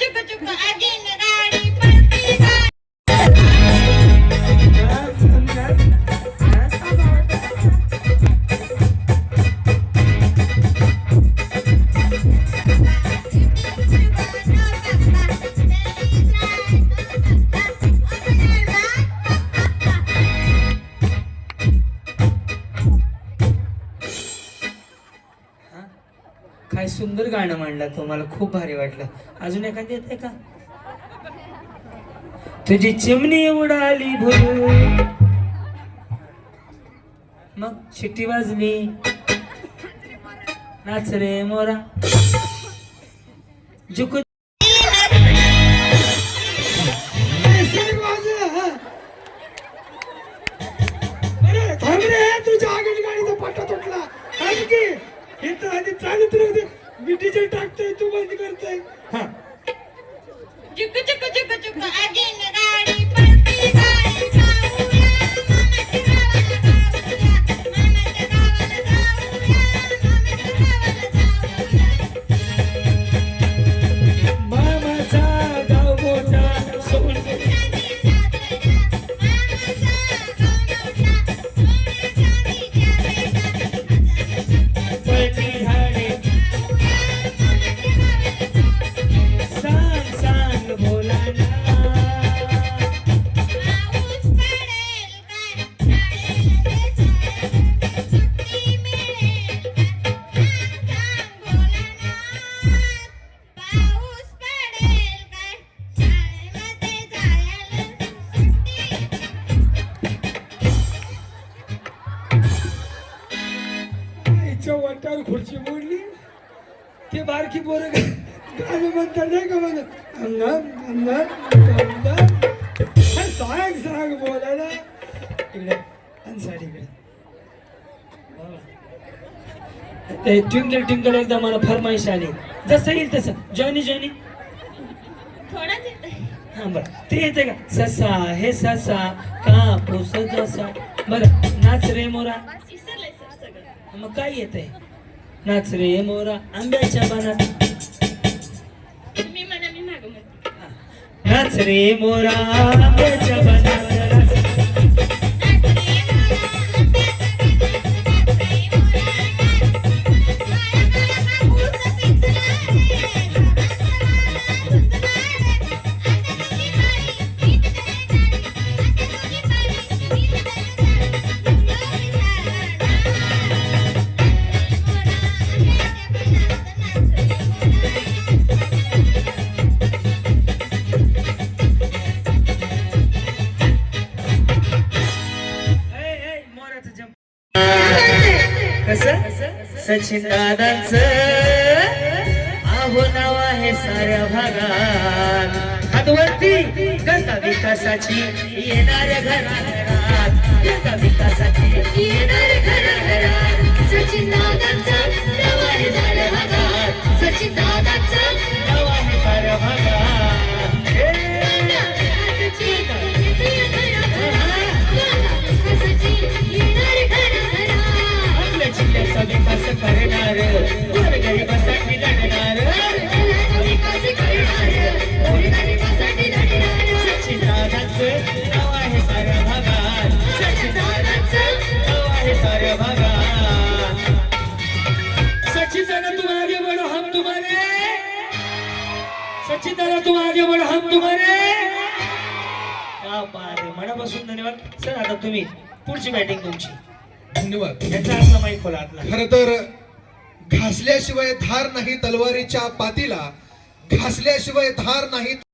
चुक चुक चुक काय सुंदर गाणं म्हणलं तो मला खूप भारी वाटलं. अजून एखादी येते का? तुझी चिमणी उडाली भुर मग शिट्टी वाजली. नाच रे मोरा. झुकू अरे थांब रे तुझ्या आगीत गाडीचा पट्टा तुटला. आणखी की आधी चालत राहते. मी डिझेल टाकतोय तू बंद करतोय. हा. चुक चुक चुक चुक अगेन आईच्या वाट्यावर खुर्ची मोडली. ते बारकी पोरं गाणं म्हणतात नाही का म्हणत सांग सांग बोलायला. इकडे अन्सार इकडे ते ट्विंकल ट्विंकल एकदा मला फरमाईश आली जसं येईल तसं. Johnny Johnny. हा बरं. ते येते का? ससा हे ससा कापूस जसा. बरं नाच रे मोरा. मग काय येते नाच रे मोरा आंब्याच्या म्हणा मी मागं म्हणते नाच रे मोरा आंब्याच्या बनात कसं? सचिन दादांच आहो नाव आहे साऱ्या भागात. हातवरती गंगा विकासाची येणाऱ्या घराघरात गंगा विकासाची येणाऱ्या घराघरात सचिन दादांचा सचिन दादा तुम आगे बढ़ो हम तुम्हारे क्या बात आहे मनापासून धन्यवाद. सर आता तुम्ही पुढची बॅटिंग तुमची. धन्यवाद. याचा आतला माईक खोला आतला. खर तर घासल्याशिवाय धार नाही तलवारीच्या पातीला. घासल्याशिवाय धार नाही